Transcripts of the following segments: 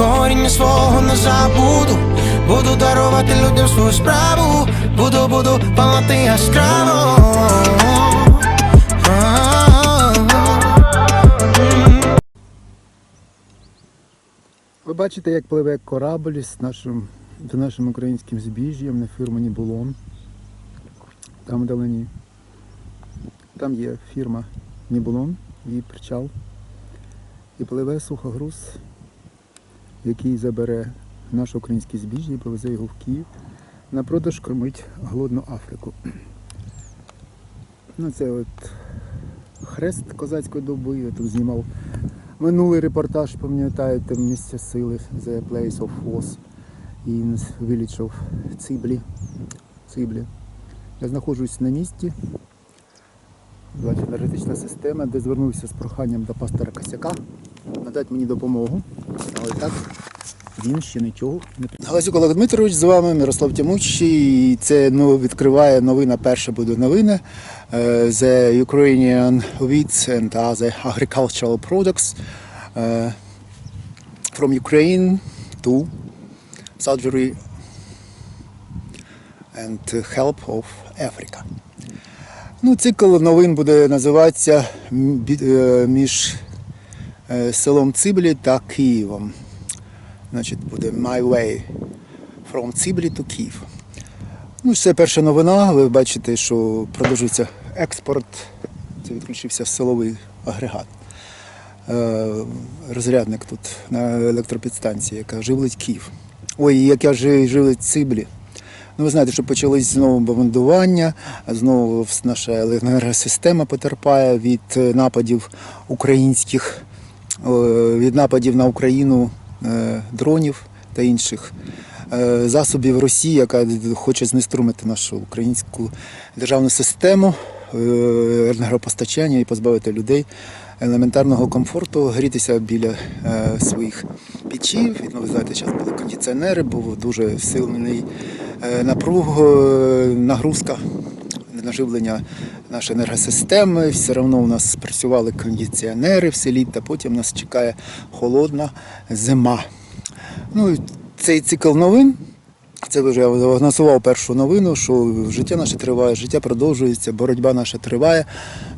коріння свого не забуду. Буду дарувати людям свою справу, буду, буду палати яскраво. Ви бачите, як пливе корабль з нашим, з нашим українським збіжжям на фірма Нібулон. Там вдалині. Там є фірма Нібулон, її причал. І пливе сухогруз, який забере наше українське збіжжя і повезе його в Київ. На продаж кормить голодну Африку. Ну, це от хрест козацької доби. Я тут знімав Минулий репортаж, пам'ятаєте, місця сили The Place of Force in Village Циблі. Циблі. Я знаходжусь на місці. Енергетична система, де звернувся з проханням до пастора Косяка надати мені допомогу. Але так він ще нічого не Галасюк Олег Дмитрович з вами, Мирослав Тямучий. І це ну, відкриває новина, перша буде новина. е, The Ukrainian wheat and other agricultural products е, from Ukraine to surgery and help of Africa. Ну, цикл новин буде називатися е, між селом Циблі та Києвом. Значить, буде My Way from Циблі to Київ. Ну, це перша новина. Ви бачите, що продовжується експорт. Це відключився силовий агрегат. Е, Розрядник тут на електропідстанції, яка живлить Київ. Ой, яка живлить Циблі. Ну, ви знаєте, що почались знову бомбардування, знову наша енергосистема потерпає від е, нападів українських, е, від нападів на Україну дронів та інших е, засобів Росії, яка хоче знеструмити нашу українську державну систему е, енергопостачання і позбавити людей елементарного комфорту, грітися біля е, своїх печів. Ну, ви знаєте, зараз були кондиціонери, був дуже сильний е, напруг, е, нагрузка на живлення нашої енергосистеми. Все одно у нас працювали кондиціонери все літо, потім нас чекає холодна зима. Ну, цей цикл новин. Це вже я анонсував першу новину, що життя наше триває, життя продовжується, боротьба наша триває.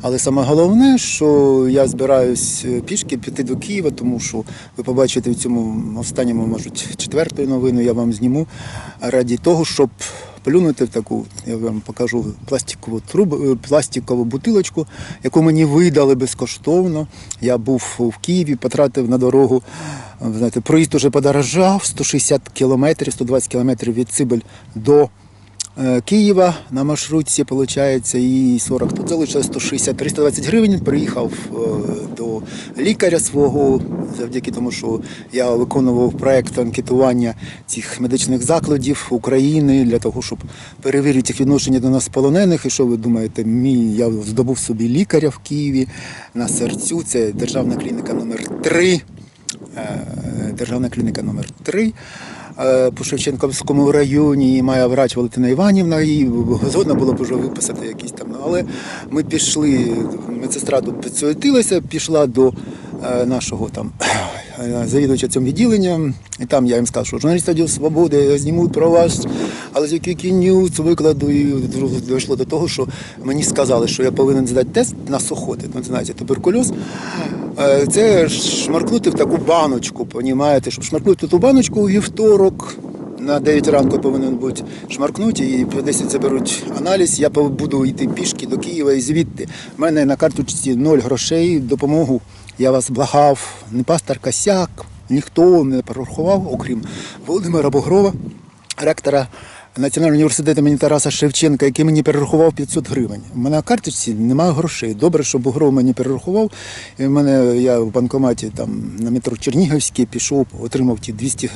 Але саме головне, що я збираюсь пішки піти до Києва, тому що ви побачите в цьому останньому, можуть, четвертою новину я вам зніму раді того, щоб плюнути в таку, я вам покажу пластикову трубу, е, пластикову бутилочку, яку мені видали безкоштовно. Я був в Києві, потратив на дорогу. Знаєте, проїзд уже подорожав 160 кілометрів, 120 кілометрів від Цибель до е, Києва на маршрутці, виходить, і 40. Тут залишилось 160 320 гривень. Приїхав е, до лікаря свого, завдяки тому, що я виконував проект анкетування цих медичних закладів України для того, щоб перевірити їх відношення до нас полонених. І що ви думаєте, мій я здобув собі лікаря в Києві на серцю. Це державна клініка номер 3 Е, Державна клініка номер 3 е, по Шевченковському районі і має врач Валентина Іванівна, і згодна було б вже виписати якісь там. Але ми пішли, медсестра тут підсуетилася, пішла до е, нашого там е, завідувача цим відділенням, і там я їм сказав, що журналіст Радіо Свободи знімуть про вас, але з ньюс викладу, і дійшло до того, що мені сказали, що я повинен здати тест на сухоти, ну, знаєте, туберкульоз. Е, Це шмаркнути в таку баночку, понімаєте, щоб шмаркнути ту баночку у вівторок на 9 ранку повинен бути шмаркнути і в 10 заберуть аналіз. Я буду йти пішки до Києва і звідти. У мене на карточці 0 грошей, допомогу. Я вас благав, не пастор Косяк, ніхто не порахував, окрім Володимира Бугрова, ректора Національного університету імені Тараса Шевченка, який мені перерахував 500 гривень. У мене на карточці немає грошей. Добре, що Бугров мені перерахував. І в мене я в банкоматі там на метро Чернігівський пішов, отримав ті 200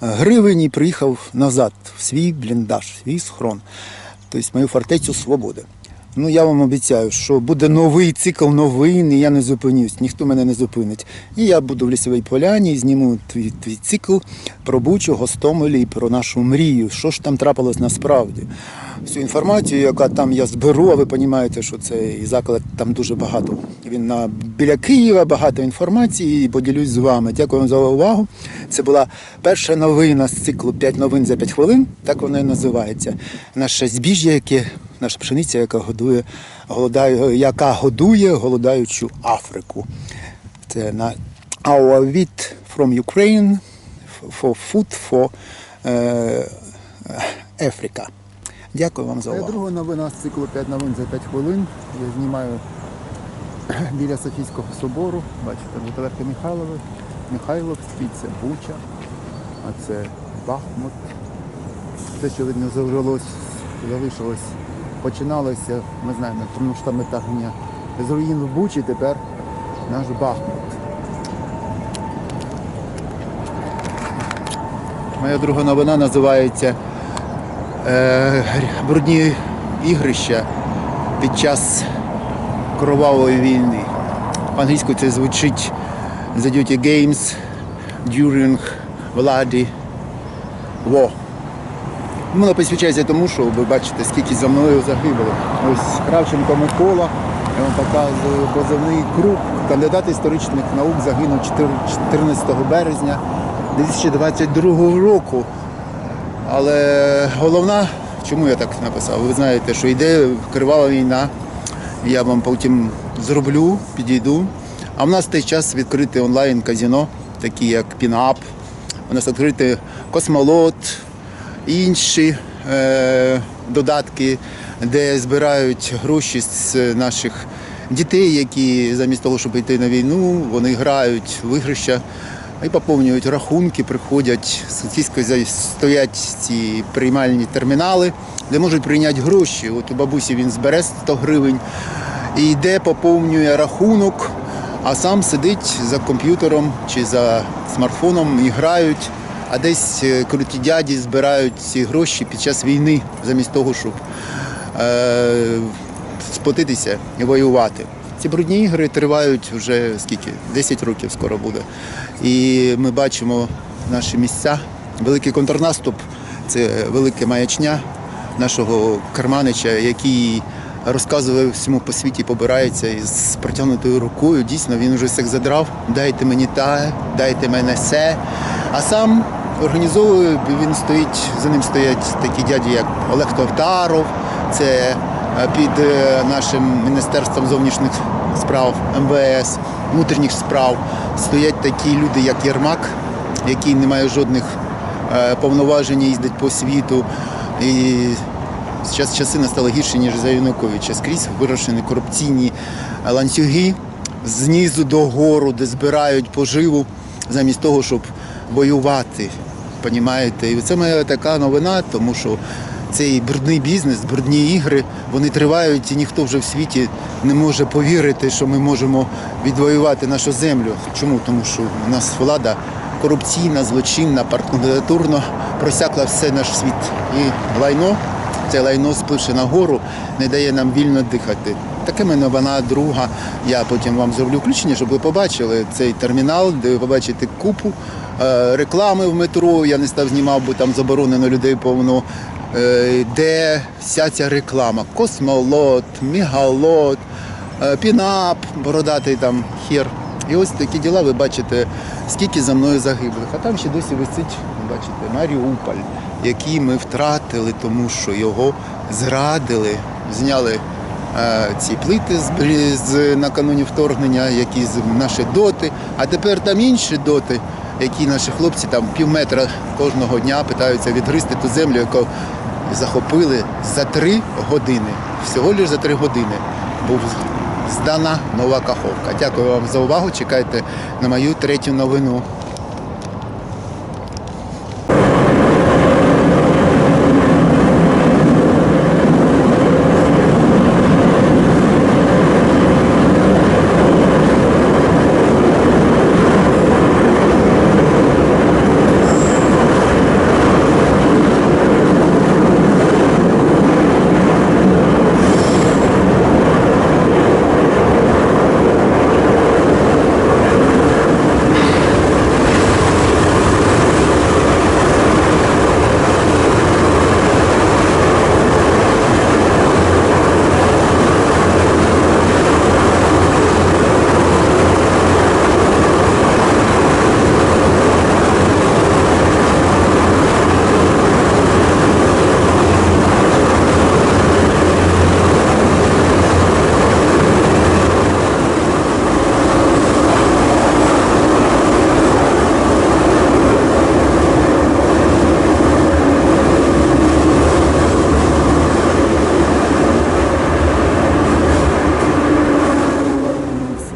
гривень і приїхав назад в свій бліндаж, в свій схрон, тобто мою фортецю свободи. Ну, я вам обіцяю, що буде новий цикл новин, і я не зупинюсь, ніхто мене не зупинить. І я буду в лісовій поляні, зніму твій, твій цикл про Бучу, Гостомелі про нашу мрію. Що ж там трапилось насправді? Всю інформацію, яка там я зберу, а ви розумієте, що це і заклад там дуже багато. Він на біля Києва багато інформації і поділюсь з вами. Дякую вам за увагу. Це була перша новина з циклу «5 новин за 5 хвилин. Так вона і називається. Наше збіжжя, яке наша пшениця, яка годує, голодає, яка годує голодаючу Африку. Це на our wheat from Ukraine for food for е, Africa. Дякую вам за увагу. Друга новина з циклу 5 новин за 5 хвилин. Я знімаю біля Софійського собору. Бачите, Буталевка Михайлова, Михайловський, це Буча, а це Бахмут. Те, що видно завелось, залишилось, починалося, ми знаємо, тому що там гня з руїн в Бучі тепер наш Бахмут. Моя друга новина називається е, брудні ігрища під час кровавої війни. По-англійську це звучить The Duty Games during Bloody War. Воно посвячається тому, що ви бачите, скільки за мною загибло. Ось Кравченко Микола, я вам показую позивний круг. Кандидат історичних наук загинув 14 березня 2022 року. Але головна, чому я так написав? Ви знаєте, що йде кривава війна. Я вам потім зроблю, підійду. А в нас в той час відкрите онлайн-казіно, такі як Пінап. У нас відкрите Космолот, інші е, додатки, де збирають гроші з наших дітей, які замість того, щоб йти на війну, вони грають в ігрища і поповнюють рахунки, приходять сусідсько стоять ці приймальні термінали, де можуть прийняти гроші. От у бабусі він збере 100 гривень і йде, поповнює рахунок, а сам сидить за комп'ютером чи за смартфоном і грають. А десь е, круті дяді збирають ці гроші під час війни, замість того, щоб е, сплотитися і воювати. Ці брудні ігри тривають вже скільки? 10 років скоро буде. І ми бачимо наші місця. Великий контрнаступ це велика маячня нашого Карманича, який розказує всьому по світі, побирається із протягнутою рукою. Дійсно, він вже всіх задрав. Дайте мені те, дайте мене все. А сам організовує, він стоїть, за ним стоять такі дяді, як Олег Товтаров, це під е, нашим Міністерством зовнішніх справ МВС, внутрішніх справ. Стоять такі люди, як Єрмак, який не має жодних е, повноважень, їздить по світу. І зараз часи настали гірші, ніж за Януковича. Скрізь вирошені корупційні ланцюги знизу до гору, де збирають поживу замість того, щоб воювати. Понімаєте? І це моя така новина, тому що цей брудний бізнес, брудні ігри, вони тривають, і ніхто вже в світі не може повірити, що ми можемо відвоювати нашу землю. Чому? Тому що у нас влада корупційна, злочинна, парткандидатурно просякла все наш світ. І лайно, це лайно спливши нагору, не дає нам вільно дихати. Таке мене вона друга. Я потім вам зроблю включення, щоб ви побачили цей термінал, де ви побачите купу е, реклами в метро. Я не став знімав, бо там заборонено людей повно. Е, де вся ця реклама? Космолот, мігалот, е, пінап, бородатий там хір. І ось такі діла ви бачите, скільки за мною загиблих. А там ще досі висить, бачите, Маріуполь, який ми втратили, тому що його зрадили, зняли е, ці плити з, накануні вторгнення, які з наші доти, а тепер там інші доти які наші хлопці там пів метра кожного дня питаються відгризти ту землю, яку захопили за три години. Всього лише за три години був здана нова каховка. Дякую вам за увагу. Чекайте на мою третю новину.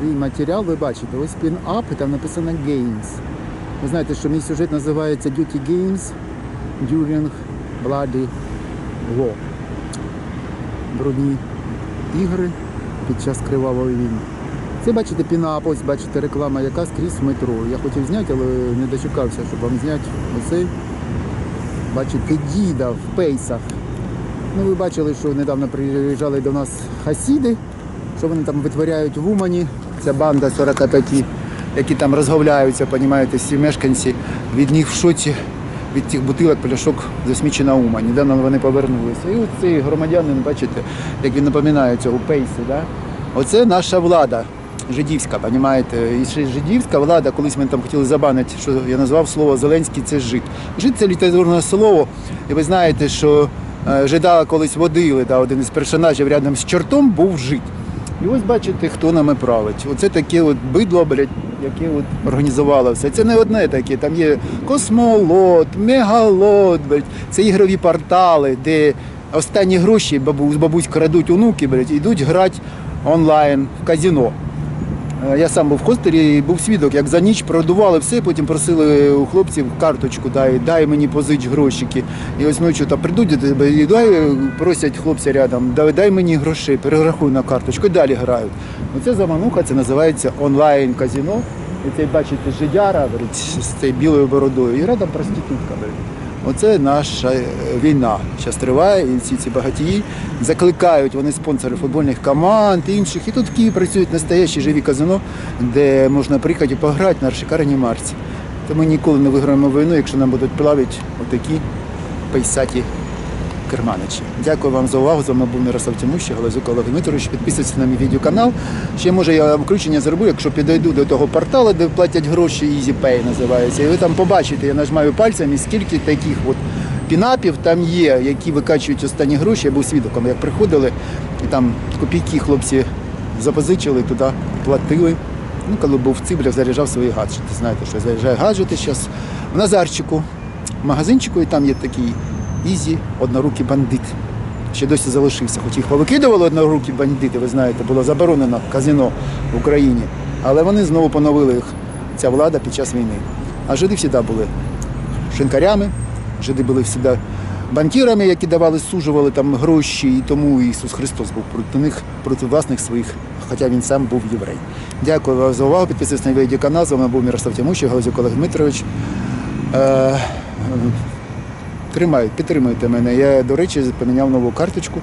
свій матеріал ви бачите, ось пін-ап і там написано Games. Ви знаєте, що мій сюжет називається Duty Games During Bloody War. Брудні ігри під час кривавої війни. Це бачите пінап, ось бачите реклама, яка скрізь в метро. Я хотів зняти, але не дочекався, щоб вам зняти оцей. Бачите, діда в пейсах. Ну, ви бачили, що недавно приїжджали до нас хасіди, що вони там витворяють в Умані. Ця банда 45, які там розговляються, понімаєте, всі мешканці від них в шоці від цих бутилок пляшок засмічена Ума. Недавно вони повернулися. І от цей громадянин, бачите, як він напоминає цього пейсу. Да? Оце наша влада. Жидівська, понімаєте? І ще жидівська влада, колись ми там хотіли забанити, що я назвав слово Зеленський це жид. Жид це літературне слово, і ви знаєте, що е, жида колись водили, да, один із персонажів рядом з чортом був жид. І ось бачите, хто нами править. Оце таке от бидло, блядь, яке от організувало все. Це не одне таке. Там є космолот, мегалот, блядь. це ігрові портали, де останні гроші бабусь, бабусь крадуть онуки, блядь, йдуть грати онлайн в казіно. Е, Я сам був в хостері і був свідок, як за ніч продували все, потім просили у хлопців карточку, дай, дай мені позич грошики. І ось ночі там прийдуть до тебе і дай, просять хлопця рядом, дай, дай мені грошей, перерахуй на карточку і далі грають. Оце замануха, це називається онлайн казіно. І цей бачите жидяра з цією білою бородою. І рядом проститутка. Оце наша е, війна зараз триває, і всі ці багатії закликають, вони спонсори футбольних команд, інших. І тут в Києві працюють настоящі живі казино, де можна приїхати пограти на шикарній марці. То ми ніколи не виграємо війну, якщо нам будуть плавити отакі пейсаті керманичі. Дякую вам за увагу. З вами був Мирослав Тимущий, Галазюк Олег Дмитрович. Підписуйтесь на мій відеоканал. Ще може я включення зроблю, якщо підійду до того порталу, де платять гроші, EasyPay називається. І ви там побачите, я нажимаю пальцем, і скільки таких от пінапів там є, які викачують останні гроші. Я був свідоком, як приходили, і там копійки хлопці запозичили, туди платили. Ну, коли був в Циблях, заряджав свої гаджети. Знаєте, що я заряджаю гаджети зараз в Назарчику, в магазинчику, і там є такий Ізі, однорукий бандит. Ще досі залишився. Хоч їх повикидували однорукі бандити, ви знаєте, було заборонено казино в Україні. Але вони знову поновили їх, ця влада під час війни. А жиди завжди були шинкарями, жиди були завжди банкірами, які давали, сужували там гроші, і тому Ісус Христос був проти них, проти власних своїх, хоча він сам був єврей. Дякую вам за увагу. Підписуйтесь на відеоканал. З вами був Мирослав Тимущий, Галузюк Олег Дмитрович. Тримають, підтримуйте мене. Я, до речі, поміняв нову карточку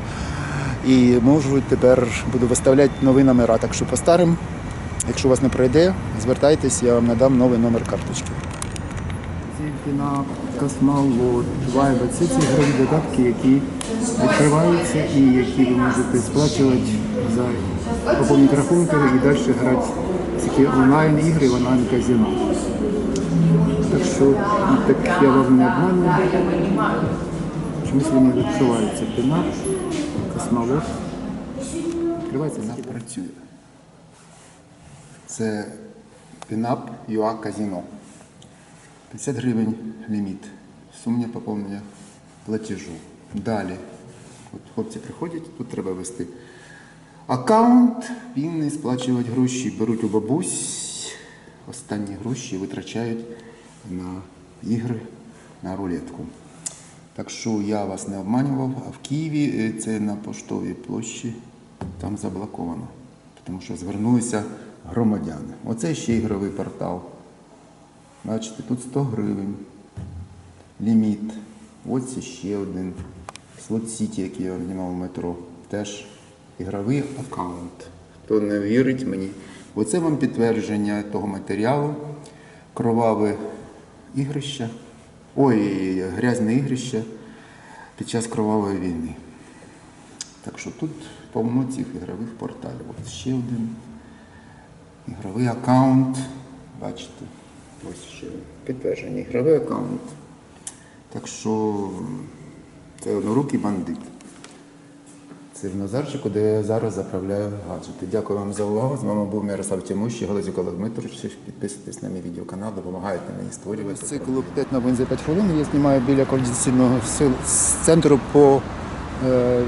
і можу тепер буду виставляти нові номера. Так що по старим, якщо у вас не пройде, звертайтесь, я вам надам новий номер карточки. Зількіна, космолот, вайба це ці ігрові додатки, які відкриваються і які ви можете сплачувати за поповнити рахунки і далі грати в такі онлайн ігри, що так я вас не обманюю. Чомусь вони відкриваються. Пінап, космолот. Відкривається не працює. Це Пінап Юа Казіно. 50 гривень ліміт. Сума поповнення платежу. Далі. От хлопці приходять, тут треба ввести аккаунт, він і сплачують гроші, беруть у бабусь останні гроші витрачають на ігри, на рулетку. Так що я вас не обманював, а в Києві е, це на поштовій площі, там заблоковано. Тому що звернулися громадяни. Оце ще ігровий портал. Бачите, тут 100 гривень. Ліміт. Ось ще один. Слот Сіті, який я знімав в метро. Теж ігровий аккаунт. Хто не вірить мені. Оце вам підтвердження того матеріалу. Кроваве ігрище. Ой, грязне ігрище під час кровавої війни. Так що тут повно цих ігрових порталів. От ще один ігровий аккаунт. Бачите, ось ще підтвердження. Ігровий аккаунт. Так що це однорукий бандит. В де я зараз заправляю гаджети. Дякую вам за увагу. З вами був Мирослав Тимощий, Галузі Дмитрович. Підписуйтесь на мій відеоканал, допомагайте мені створювати. Цикл 5 новин за 5 хвилин. Я знімаю біля координаційного сил центру по е,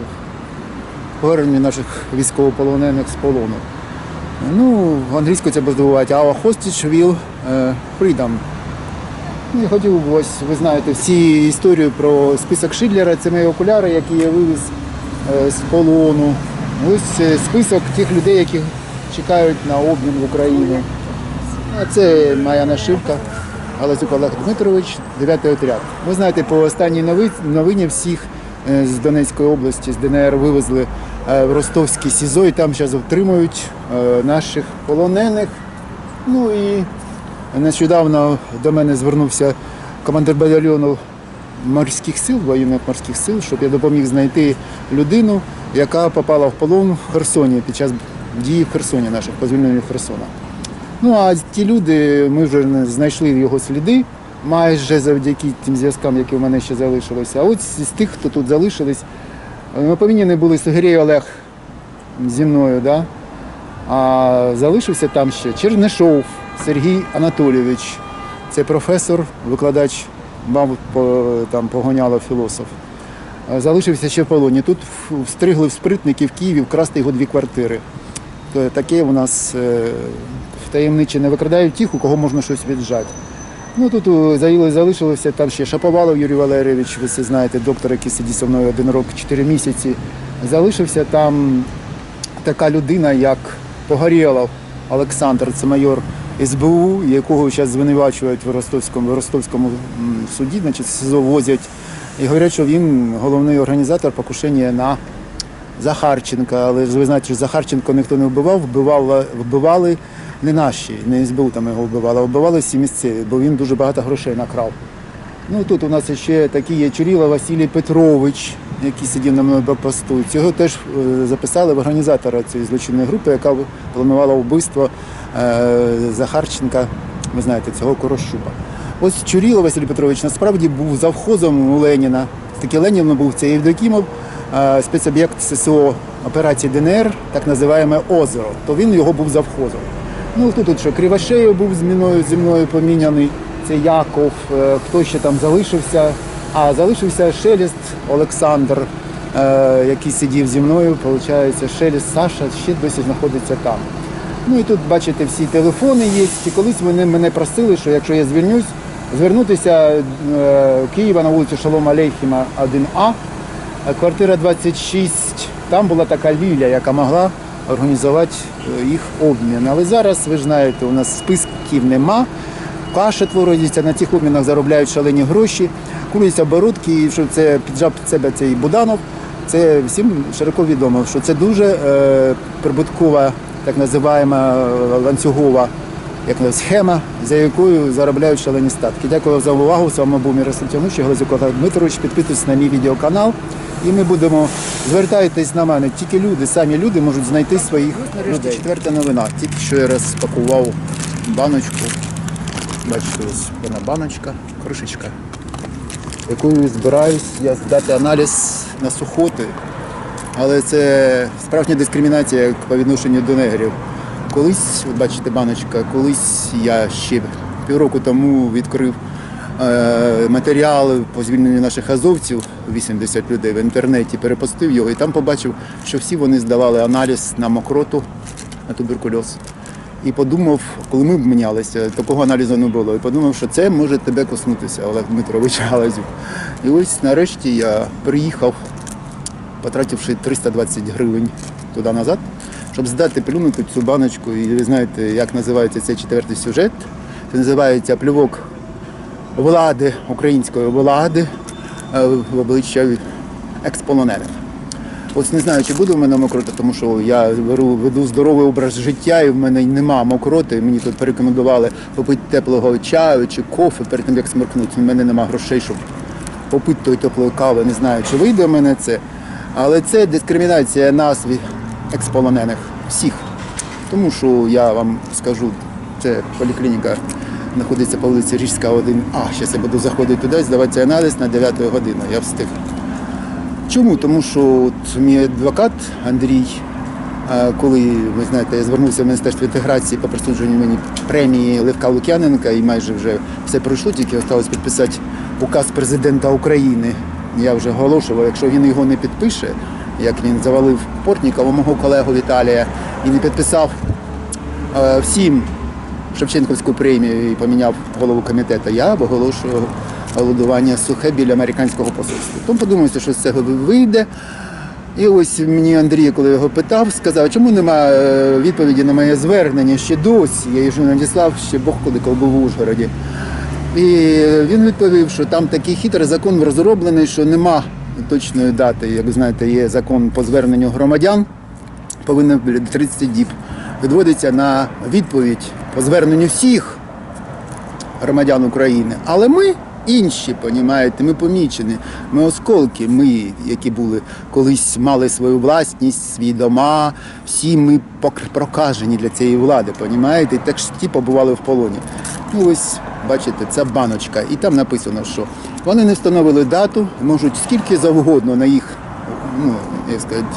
поверненню наших військовополонених з полону. Ну, англійською це буде здивувати. Our hostage will е, freedom. Ну, Я хотів, ось ви знаєте всі історію про список Шидлера, це мої окуляри, які я вивіз з полону. Ось е, список тих людей, які чекають на обмін в Україну. Це моя нашивка. Галасюк Олег Дмитрович, 9 отряд. Ви знаєте, по останній новині всіх е, з Донецької області, з ДНР вивезли е, в Ростовський СІЗО і там зараз отримують е, наших полонених. Ну і Нещодавно до мене звернувся командир батальйону морських сил, воєнних морських сил, щоб я допоміг знайти людину, яка попала в полон в Херсоні під час дії в Херсоні наших по звільненню Херсона. Ну а ті люди, ми вже знайшли його сліди, майже завдяки тим зв'язкам, які в мене ще залишилися. А от з тих, хто тут залишились, ми повинні були Сергій Олег зі мною, да? А залишився там ще Чернишов Сергій Анатолійович. Це професор, викладач, мабуть, там погоняло філософ. Залишився ще в полоні. Тут встригли в спритники в Києві вкрасти його дві квартири. Таке у нас е, втаємниче не викрадають тих, у кого можна щось віджати. Ну тут заїли- залишилося там ще Шаповалов Юрій Валерійович, ви це знаєте, доктор, який сидів зі мною один рок, чотири місяці. Залишився там така людина, як Погорєлов Олександр, це майор СБУ, якого зараз звинувачують в Ростовському, в Ростовському суді, значить СИЗО возять. І говорять, що він головний організатор покушення на Захарченка. Але ж ви знаєте, що Захарченко ніхто не вбивав, вбивали, вбивали не наші, не СБУ там його вбивали, а вбивали всі місцеві, бо він дуже багато грошей накрав. Ну тут у нас ще такий є Чуріла Василій Петрович, який сидів на мною посту. Цього теж е, записали в організатора цієї злочинної групи, яка планувала вбивство е, Захарченка, ви знаєте, цього Корошуба. Ось Чуріла Василій Петрович насправді був завхозом у Леніна. Такий Ленін був це Євдокімов, е, спецоб'єкт ССО операції ДНР, так називаємо Озеро. То він його був завхозом. Ну тут, тут що Кривошеєв був зі зі мною поміняний, це Яков, хто ще там залишився. А залишився Шелест Олександр, е, який сидів зі мною, виходить, Шелест Саша ще досі знаходиться там. Ну і тут бачите, всі телефони є. І колись вони мене просили, що якщо я звільнюсь, звернутися е, Києва на вулицю Шалома Алейхіма 1А, е, квартира 26. Там була така Ліля, яка могла організувати е, їх обмін. Але зараз, ви ж знаєте, у нас списків нема. Каша твориться, на цих обмінах заробляють шалені гроші, куруються оборудки, і що це піджав під себе цей Буданов. Це всім широко відомо, що це дуже е, прибуткова, так називаємо ланцюгова як схема, за якою заробляють шалені статки. Дякую за увагу. З вами був Мирослав Тянущий, Глазюк Олег Дмитрович. Підписуйтесь на мій відеоканал. І ми будемо звертайтесь на мене. Тільки люди, самі люди можуть знайти своїх людей. Четверта новина. Тільки що я розпакував баночку. Бачите, ось вона баночка, кришечка, якою збираюсь я здати аналіз на сухоти. Але це справжня дискримінація по відношенню до негрів. Колись, от бачите, баночка, колись я ще півроку тому відкрив е, матеріал по звільненню наших азовців, 80 людей в інтернеті, перепостив його і там побачив, що всі вони здавали аналіз на мокроту, на туберкульоз. І подумав, коли ми мінялися, такого аналізу не було. І подумав, що це може тебе коснутися, Олег Дмитрович Галазюк. І ось нарешті я приїхав, потративши 320 гривень туди назад, щоб здати плюнути цю баночку. І ви знаєте, як називається цей четвертий сюжет. Це називається плювок влади, української влади е, в обличчя експолонених. Ось не знаю, чи буде в мене мокрота, тому що я беру, веду здоровий образ життя, і в мене нема мокроти. Мені тут порекомендували попити теплого чаю чи кофе перед тим, як сморкнути. У мене нема грошей, щоб попити той теплої кави. Не знаю, чи вийде в мене це. Але це дискримінація нас від експолонених всіх. Тому що я вам скажу, це поліклініка знаходиться по вулиці Ріжська 1. А, зараз я буду заходити туди, здавати аналіз на 9 годину. Я встиг. Чому? Тому що от мій адвокат Андрій, е, коли ви знаєте, я звернувся в Міністерство інтеграції по присудженню мені премії Левка Лук'яненка, і майже вже все пройшло, тільки залишилось підписати указ президента України. Я вже оголошував, якщо він його не підпише, як він завалив Портнікова, мого колегу Віталія, і не підписав е, всім Шевченківську премію і поміняв голову комітету, я оголошую голодування сухе біля американського посольства. Тому подумався, що з цього вийде. І ось мені Андрій, коли його питав, сказав, чому немає відповіді на моє звернення ще досі. Я вже надіслав ще Бог коли коли був в Ужгороді. І він відповів, що там такий хитрий закон розроблений, що нема точної дати. Як ви знаєте, є закон по зверненню громадян, повинен бути 30 діб. Відводиться на відповідь по зверненню всіх громадян України. Але ми інші, понімаєте, ми помічені. Ми осколки, ми, які були колись мали свою власність, свої дома, всі ми прокажені для цієї влади, понімаєте? І так ж ті побували в полоні. Ну ось, бачите, ця баночка. І там написано, що вони не встановили дату, можуть скільки завгодно на їх, ну, як сказати,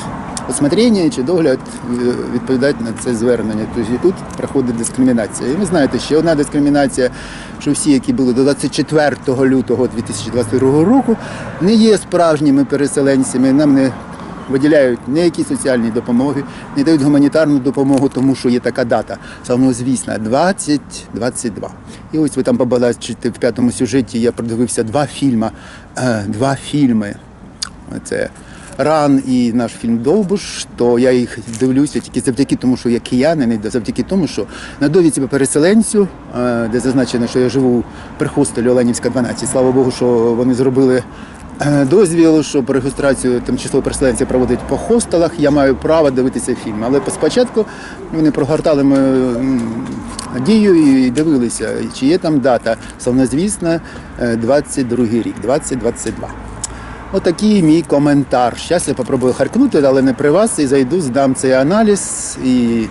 осмотрення чи догляд е, відповідати на це звернення. Тобто і тут проходить дискримінація. І ви знаєте, ще одна дискримінація, що всі, які були до 24 лютого 2022 року, не є справжніми переселенцями. Нам не виділяють ніякі соціальні допомоги, не дають гуманітарну допомогу, тому що є така дата, самозвісна 2022. І ось ви там побачите в п'ятому сюжеті, я продивився два фільми. е, Два фільми. Це Ран і наш фільм Довбуш, то я їх дивлюся тільки завдяки тому, що я киянин, і завдяки тому, що на довідці по переселенцю, е, де зазначено, що я живу при хостелі Оленівська 12. Слава Богу, що вони зробили е, дозвіл, що по реєстрацію тимчасово переселенців проводять по хостелах. Я маю право дивитися фільм. Але спочатку вони прогортали мою дію і дивилися, чи є там дата. Славнозвісна, е, 22 рік, 2022. Отакий мій коментар. Зараз я попробую харкнути, але не при вас, і зайду, здам цей аналіз. І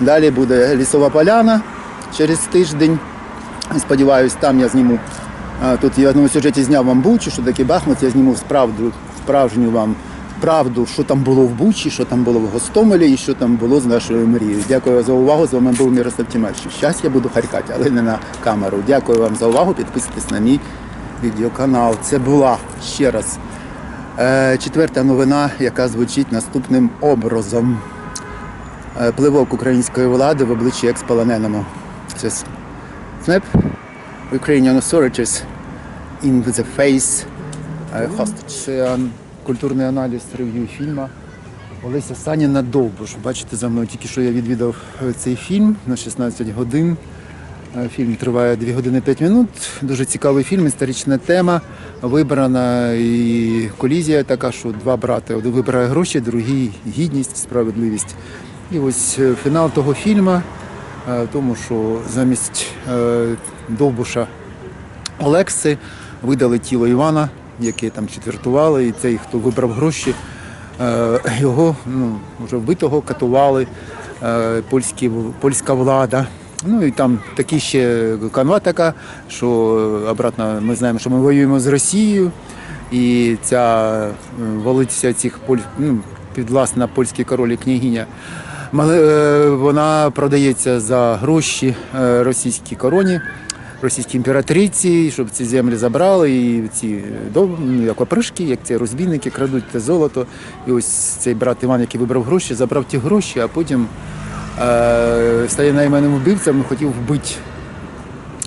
далі буде лісова поляна через тиждень. Сподіваюсь, там я зніму. Тут я в одному сюжеті зняв вам Бучу, що таке Бахмут, я зніму справду, справжню вам правду, що там було в Бучі, що там було в Гостомелі і що там було з нашою мрією. Дякую за увагу. З вами був Мирослав Тімерчик. Зараз я буду харкати, але не на камеру. Дякую вам за увагу. Підписуйтесь на мій відеоканал. Це була ще раз. Е, Четверта новина, яка звучить наступним образом. Е, Пливок української влади в обличчі експолоненому. Це с- snap Ukrainian authorities in the face е. Це культурний аналіз рев'ю фільму Олеся Саніна Довбуш. Бачите за мною, тільки що я відвідав цей фільм на 16 годин. Е, Фільм триває 2 години 5 минут. Дуже цікавий фільм, історична тема. Вибрана і колізія така, що два брати. Один вибирає гроші, другий гідність, справедливість. І ось е, фінал того фільму е, тому, що замість Довбуша Олекси видали тіло Івана, яке там четвертували, і цей, хто вибрав гроші, його ну, вже вбитого катували польські, польська влада. Ну і там такі ще канва така, що обратно ми знаємо, що ми воюємо з Росією, і ця е, волиця цих поль, ну, підвласна польській королі княгиня. е, Вона продається за гроші е, російській короні. російській імператриці, щоб ці землі забрали, і ці ну, як опришки, як ці розбійники крадуть те золото. І ось цей брат Іван, який вибрав гроші, забрав ті гроші, а потім стає найменним вбивцем хотів вбити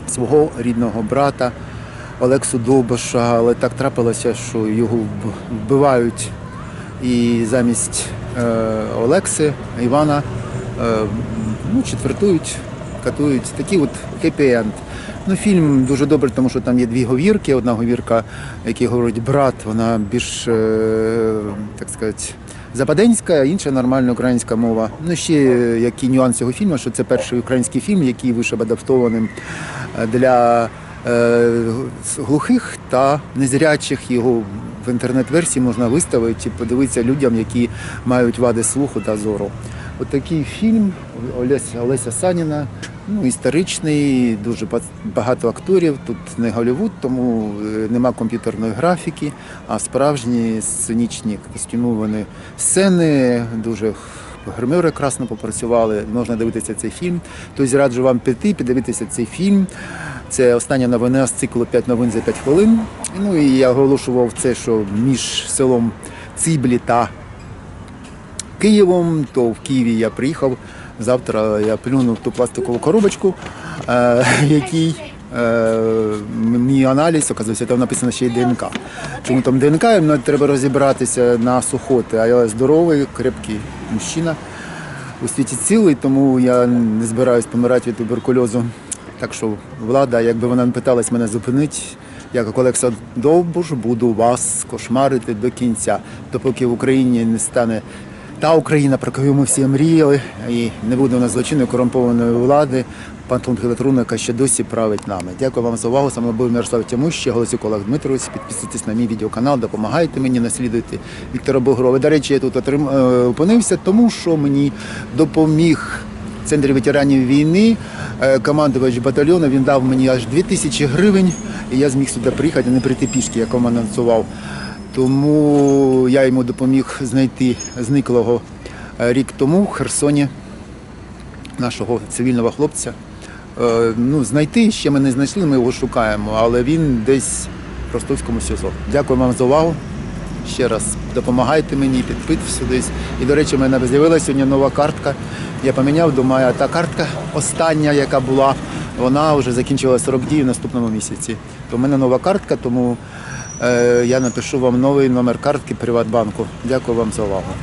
свого рідного брата Олексу Довбаша, але так трапилося, що його вбивають і замість е, Олекси Івана е, ну, четвертують, катують. Такий от хеппі-енд. Ну, фільм дуже добрий, тому що там є дві говірки. Одна говірка, який говорить брат, вона більш, е, так сказати, западенська, інша нормальна українська мова. Ну, ще який нюанс цього фільму, що це перший український фільм, який вийшов адаптованим е, для е, глухих та незрячих. Його в інтернет-версії можна виставити і подивитися людям, які мають вади слуху та зору. От фільм Олеся, Олеся Саніна, ну, історичний, дуже ба- багато акторів. Тут не Голлівуд, тому е, нема комп'ютерної графіки, а справжні сценічні костюмовані сцени, дуже гримери красно попрацювали. Можна дивитися цей фільм. Тобто раджу вам піти, подивитися цей фільм. Це остання новина з циклу «5 новин за 5 хвилин. Ну і я оголошував це, що між селом Циблі та Києвом, то в Києві я приїхав. Завтра я плюнув ту пластикову коробочку, е, в якій е, мій аналіз, оказується, там написано ще й ДНК. Чому там ДНК, мені треба розібратися на сухоти, а я здоровий, крепкий мужчина у світі цілий, тому я не збираюсь помирати від туберкульозу. Так що влада, якби вона не питалась мене зупинити, я як Олекса Довбуш буду вас кошмарити до кінця, допоки в Україні не стане та Україна, про яку ми всі мріяли, і не буде у нас злочинної корумпованої влади. Пан Гелетрун, яка ще досі править нами. Дякую вам за увагу. Саме був Мирослав Тямущ, ще Голосюк Олег Дмитрович. Підписуйтесь на мій відеоканал, допомагайте мені, наслідуйте Віктора Бугрова. До речі, я тут отрим... е, опинився, тому що мені допоміг Центр ветеранів війни, е, командувач батальйону, він дав мені аж 2000 гривень, і я зміг сюди приїхати, а не прийти пішки, як анонсував. Тому я йому допоміг знайти зниклого е, рік тому в Херсоні нашого цивільного хлопця. Е, Ну, знайти ще ми не знайшли, ми його шукаємо, але він десь в Ростовському СІЗО. Дякую вам за увагу. Ще раз допомагайте мені, підписуйтесь. І, до речі, в мене з'явилася сьогодні нова картка. Я поміняв, думаю, та картка остання, яка була, вона вже закінчила 40 дій в наступному місяці. То в мене нова картка, тому я напишу вам новий номер картки Приватбанку. Дякую вам за увагу.